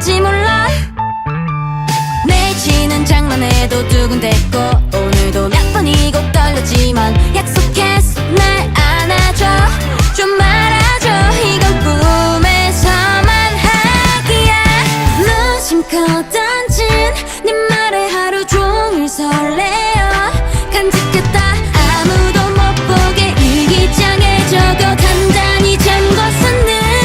뭔지 몰라. 내 지는 장난에도 두근댔고 오늘도 몇 번이고 떨렸지만 약속했어 날 안아줘. 좀 말아줘. 이건 꿈에서만 하기야. 무심코 던진 네 말에 하루 종일 설레어. 간직했다